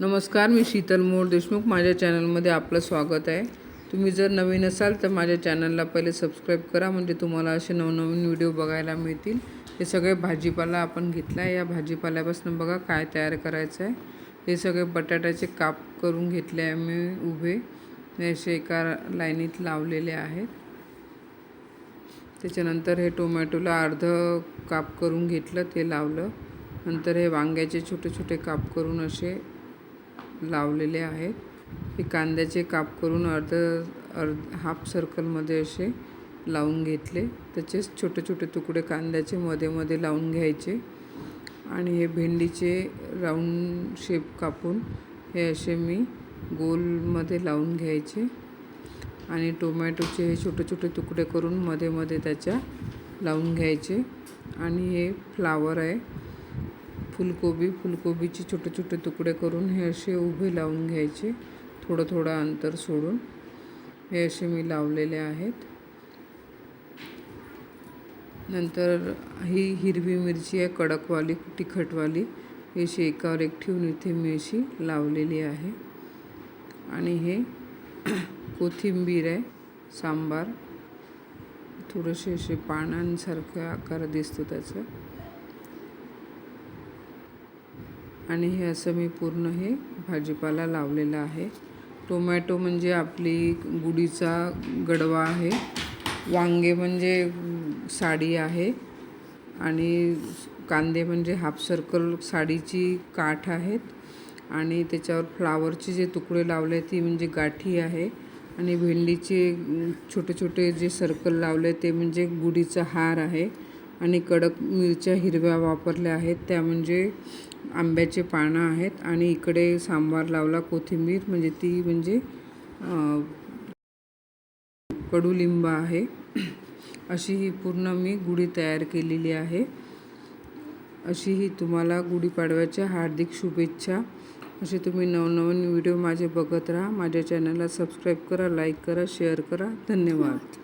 नमस्कार मी शीतल मोर देशमुख. माझ्या चॅनलमध्ये आपलं स्वागत आहे. तुम्ही जर नवीन असाल तर माझ्या चॅनलला पहिले सबस्क्राईब करा म्हणजे तुम्हाला असे नवनवीन व्हिडिओ बघायला मिळतील. हे सगळे भाजीपाला आपण घेतला आहे. या भाजीपाल्यापासून बघा काय तयार करायचं आहे. हे सगळे बटाट्याचे काप करून घेतले आहे मी उभे. असे एका लाईनीत लावलेले आहेत. त्याच्यानंतर हे टोमॅटोला अर्ध काप करून घेतलं ते लावलं. नंतर हे वांग्याचे छोटे छोटे काप करून असे लावलेले आहेत. हे कांद्याचे काप करून अर्ध अर्ध हाफ सर्कलमध्ये असे लावून घेतले. त्याचेच छोटे छोटे तुकडे कांद्याचे मध्ये मध्ये लावून घ्यायचे. आणि हे भेंडीचे राऊंड शेप कापून हे असे मी गोलमध्ये लावून घ्यायचे. आणि टोमॅटोचे हे छोटे छोटे तुकडे करून मध्ये मध्ये त्याच्या लावून घ्यायचे. आणि हे फ्लावर आहे. फुलकोबी फुलकोबीचे छोटे छोटे तुकडे करून हे असे उभे लावून घ्यायचे थोडं थोडं अंतर सोडून. हे असे मी लावलेले आहेत. नंतर ही हिरवी मिरची आहे कडकवाली तिखटवाली ही अशी एकावर एक ठेवून इथे मी अशी लावलेली आहे. आणि हे कोथिंबीर आहे सांबार थोडेसे असे पानांसारखं आकार दिसतो त्याचं. आणि हे असं मी पूर्ण हे भाजीपाला लावलेला आहे. टोमॅटो म्हणजे आपली गुढीचा गडवा आहे. वांगे म्हणजे साडी आहे. आणि कांदे म्हणजे हाफ सर्कल साडीची काठ आहेत. आणि त्याच्यावर फ्लावरचे जे तुकडे लावले ती म्हणजे गाठी आहे. आणि भेंडीचे छोटे छोटे जे सर्कल लावले ते म्हणजे गुढीचा हार आहे. आणि कडक मिरच्या हिरव्या वापरल्या आहेत. त्या म्हणजे आंब्याचे पानं आहेत आणि इकडे सांबार लावला कोथिंबीर. म्हणजे ती म्हणजे कडुलिंब आहे. अशी ही पूर्ण मी गुढी तयार केलेली आहे. अशी ही तुम्हाला गुढीपाडव्याच्या हार्दिक शुभेच्छा. असे तुम्ही नवनवीन व्हिडिओ माझे बघत राहा. माझ्या चॅनलला सबस्क्राईब करा लाईक करा शेअर करा. धन्यवाद.